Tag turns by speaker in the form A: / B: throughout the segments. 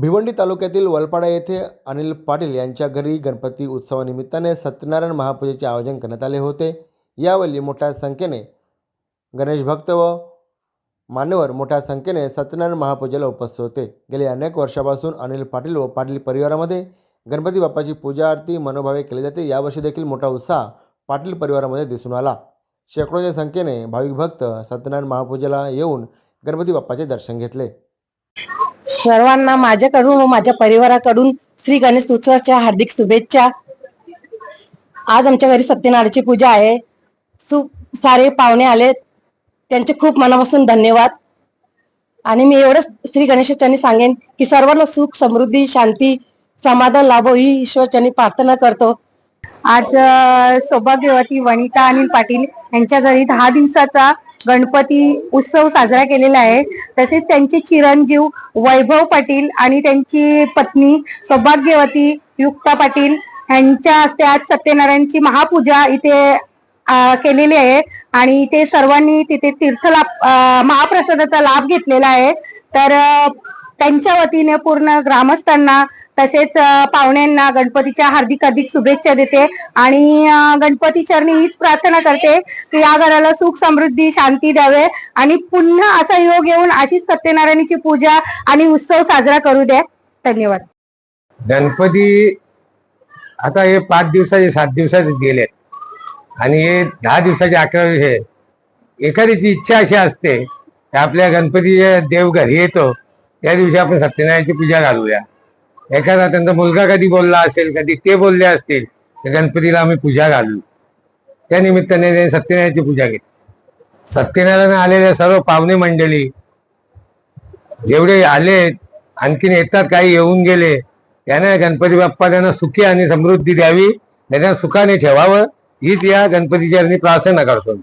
A: भिवंडी तालुक्यातील वलपाडा येथे अनिल पाटील यांच्या घरी गणपती उत्सवानिमित्ताने सत्यनारायण महापूजेचे आयोजन करण्यात आले होते. यावेळी मोठ्या संख्येने गणेश भक्त व मान्यवर मोठ्या संख्येने सत्यनारायण महापूजेला उपस्थित होते. गेले अनेक वर्षापासून अनिल पाटील व पाटील परिवारामध्ये गणपती बाप्पाची पूजा आरती मनोभावे केली जाते. यावर्षी देखील मोठा उत्साह पाटील परिवारामध्ये दिसून आला. शेकडोच्या संख्येने भाविक भक्त सत्यनारायण महापूजेला येऊन गणपती बाप्पाचे दर्शन घेतले.
B: सर्वांना माझ्याकडून व माझ्या परिवाराकडून श्री गणेश उत्सवाच्या हार्दिक शुभेच्छा. आज आमच्या घरी सत्यनारायणची पूजा आहे. सुख सारे पाहुणे आले त्यांचे खूप मनापासून धन्यवाद. आणि मी एवढंच श्री गणेशाच्यांनी सांगेन की सर्वांना सुख समृद्धी शांती समाधान लाभो ही ईश्वरच्यांनी प्रार्थना करतो.
C: आज सौभाग्यवती वनिता अनिल पाटील यांच्या घरी दहा दिवसाचा गणपती उत्सव साजरा केलेला आहे. तसेच त्यांचे चिरंजीव वैभव पाटील आणि त्यांची पत्नी सौभाग्यवती युक्ता पाटील यांच्या हस्ते आज सत्यनारायणची महापूजा इथे केलेली आहे. आणि ते सर्वांनी तिथे तीर्थ लाभ महाप्रसादाचा लाभ घेतलेला आहे. तर त्यांच्या वतीने पूर्ण ग्रामस्थांना तसेच पाहुण्यांना गणपतीच्या हार्दिक हार्दिक शुभेच्छा देते आणि गणपती चरणी हीच प्रार्थना करते की या घराला सुख समृद्धी शांती द्यावे आणि पुन्हा असा योग येऊन अशीच सत्यनारायणाची पूजा आणि उत्सव साजरा करू द्या. धन्यवाद.
D: गणपती आता हे पाच दिवसाचे सात दिवसाचे गेलेत आणि हे दहा दिवसाचे अकरा दिवस एखाद्याची इच्छा अशी असते की आपल्या गणपतीच्या देवघर येतो त्या दिवशी आपण सत्यनारायणची पूजा घालूया. एखादा त्यांचा मुलगा कधी बोलला असेल कधी ते बोलले असतील तर गणपतीला आम्ही पूजा घालू. त्या निमित्ताने त्यांनी सत्यनारायणची पूजा केली. सत्यनारायण आलेल्या सर्व पाहुणे मंडळी जेवढे आले आणखीन येतात काही येऊन गेले त्यांना गणपती बाप्पा त्यांना सुखी आणि समृद्धी द्यावी त्यांना सुखाने ठेवावं हीच या गणपतीच्या प्रार्थना करतो.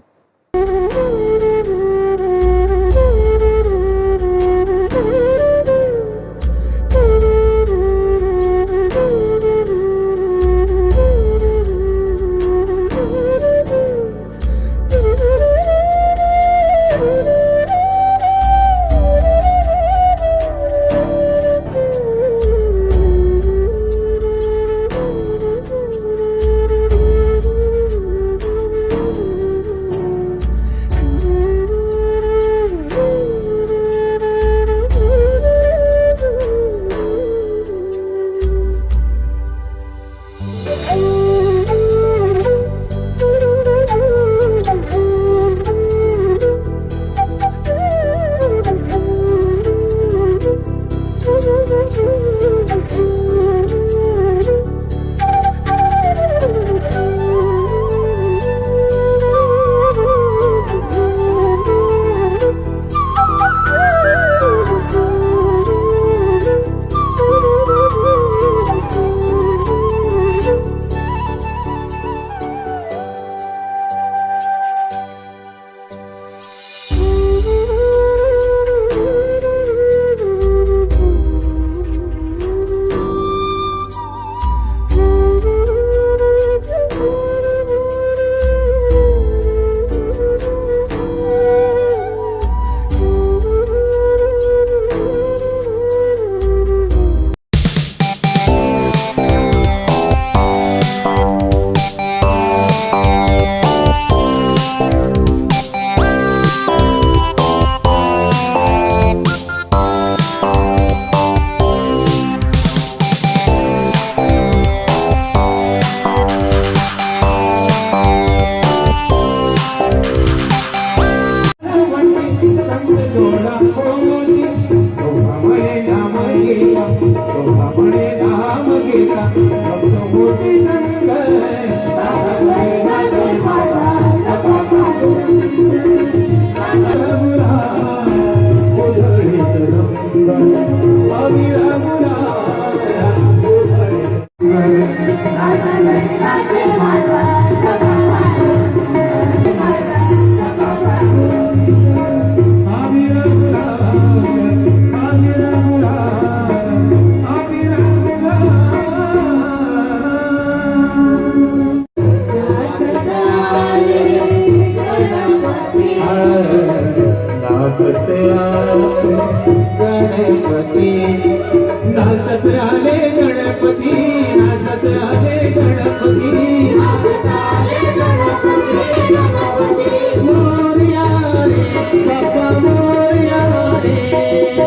E: Yeah.